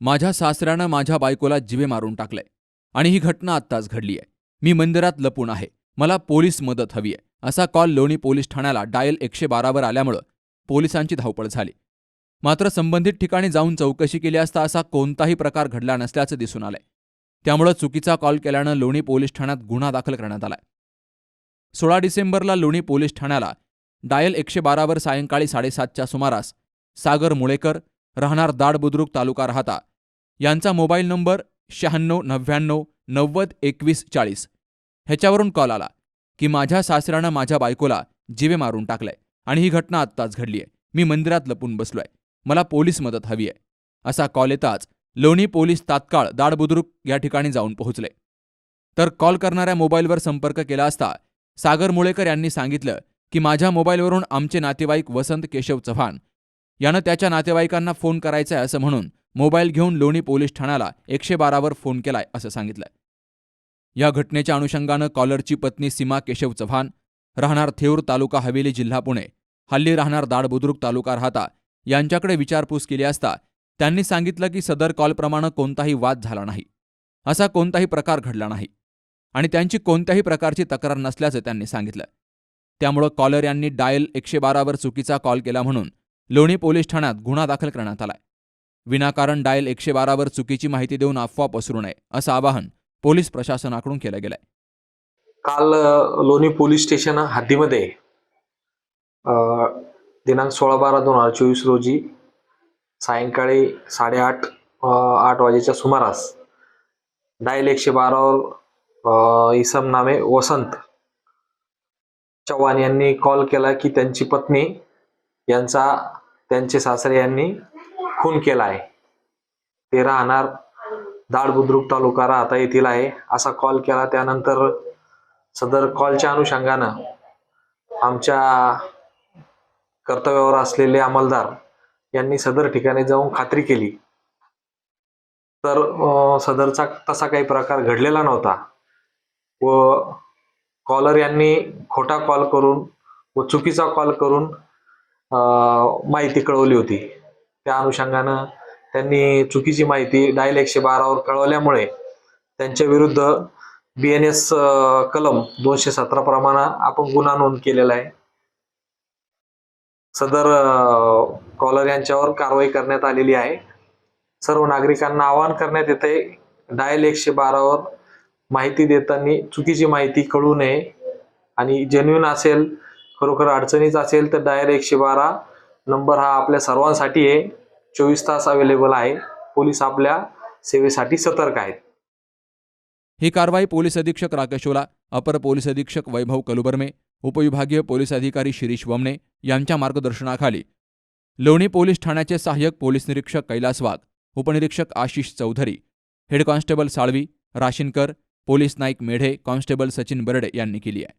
माझ्या सासऱ्यानं माझ्या बायकोला जिवे मारून टाकलंय. आणि ही घटना आत्ताच घडली आहे. मी मंदिरात लपून आहे. मला पोलीस मदत हवी आहे. असा कॉल लोणी पोलीस ठाण्याला डायल एकशे बारावर आल्यामुळं पोलिसांची धावपळ झाली. मात्र संबंधित ठिकाणी जाऊन चौकशी केली असता असा कोणताही प्रकार घडला नसल्याचं दिसून आलंय. त्यामुळं चुकीचा कॉल केल्यानं लोणी पोलीस ठाण्यात गुन्हा दाखल करण्यात आलाय. सोळा डिसेंबरला लोणी पोलीस ठाण्याला डायल एकशे बारावर सायंकाळी साडेसातच्या सुमारास सागर मुळेकर राहणार दाड बुद्रुक तालुका राहता यांचा मोबाईल नंबर शहाण्णव नव्याण्णव नव्वद एकवीस चाळीस. ह्याच्यावरून कॉल आला की माझ्या सासऱ्यानं माझ्या बायकोला जिवे मारून टाकलंय आणि ही घटना आत्ताच घडलीय. मी मंदिरात लपून बसलोय. मला पोलीस मदत हवी आहे असा कॉल येताच लोणी पोलीस तात्काळ दाडबुद्रुक या ठिकाणी जाऊन पोहोचले. तर कॉल करणाऱ्या मोबाईलवर संपर्क केला असता सागर मुळेकर यांनी सांगितलं की माझ्या मोबाईलवरून आमचे नातेवाईक वसंत केशव चव्हाण यानं त्याच्या नातेवाईकांना फोन करायचा आहे असं म्हणून मोबाईल घेऊन लोणी पोलीस ठाण्याला एकशे बारावर फोन केलाय असं सांगितलंय. या घटनेच्या अनुषंगानं कॉलरची पत्नी सीमा केशव चव्हाण राहणार थेऊर तालुका हवेली जिल्हा पुणे हल्ली राहणार दाडबुद्रुक तालुका राहता यांच्याकडे विचारपूस केली असता त्यांनी सांगितलं की सदर कॉलप्रमाणे कोणताही वाद झाला नाही. असा कोणताही प्रकार घडला नाही. आणि त्यांची कोणत्याही प्रकारची तक्रार नसल्याचं त्यांनी सांगितलं. त्यामुळं कॉलर यांनी डायल एकशे बारावर चुकीचा कॉल केला म्हणून लोणी पोलीस ठाण्यात गुन्हा दाखल करण्यात आलाय. विनाकारण डायल एकशे बारावर चुकीची माहिती देऊन अफवा पसरू नये असं आवाहन पोलीस प्रशासनाकडून केलं गेलंय. काल लोणी पोलीस स्टेशन हद्दीमध्ये दिनांक सोळा बारा दोन हजार चोवीस रोजी सायंकाळी साडेआठ आठ वाजेच्या सुमारास डायल एकशे बारावर इसम नामे वसंत चव्हाण यांनी कॉल केला की त्यांची पत्नी यांचा त्यांचे सासरे यांनी खून केला आहे. ते राहणार दाड बुद्रुक तालुका राहता येथील आहे असा कॉल केला. त्यानंतर सदर कॉलच्या अनुषंगानं आमच्या कर्तव्यावर असलेले अंमलदार यांनी सदर ठिकाणी जाऊन खात्री केली. तर सदरचा तसा काही प्रकार घडलेला नव्हता. व कॉलर यांनी खोटा कॉल करून व चुकीचा कॉल करून माहिती कळवली होती. त्या अनुषंगानं त्यांनी चुकीची माहिती डायल एकशे बारावर कळवल्यामुळे त्यांच्या विरुद्ध बी एन एस कलम दोनशे सतरा प्रमाणे आपण गुन्हा नोंद केलेला आहे. सदर कॉलर यांच्यावर कारवाई करण्यात आलेली आहे. सर्व नागरिकांना आवाहन करण्यात येते डायल एकशे बारावर माहिती देताना चुकीची माहिती कळू नये. आणि जेन्युन असेल खरोखर अडचणीच असेल तर डायल एकशे बारा नंबर हा आपल्या सर्वांसाठी आहे. चोवीस तास अवेलेबल आहे. पोलीस आपल्या सेवेसाठी सतर्क आहेत. ही कारवाई पोलीस अधीक्षक राकेशोला अपर पोलीस अधीक्षक वैभव कलुबर्मे उपविभागीय पोलीस अधिकारी शिरीष वमने यांच्या मार्गदर्शनाखाली. लोणी पोलीस ठाण्याचे सहाय्यक पोलीस निरीक्षक कैलास वाघ उपनिरीक्षक Ashish Chaudhari head constable Salvi Rashinkar police Naik Medhe constable Sachin Barde यांनी केली आहे.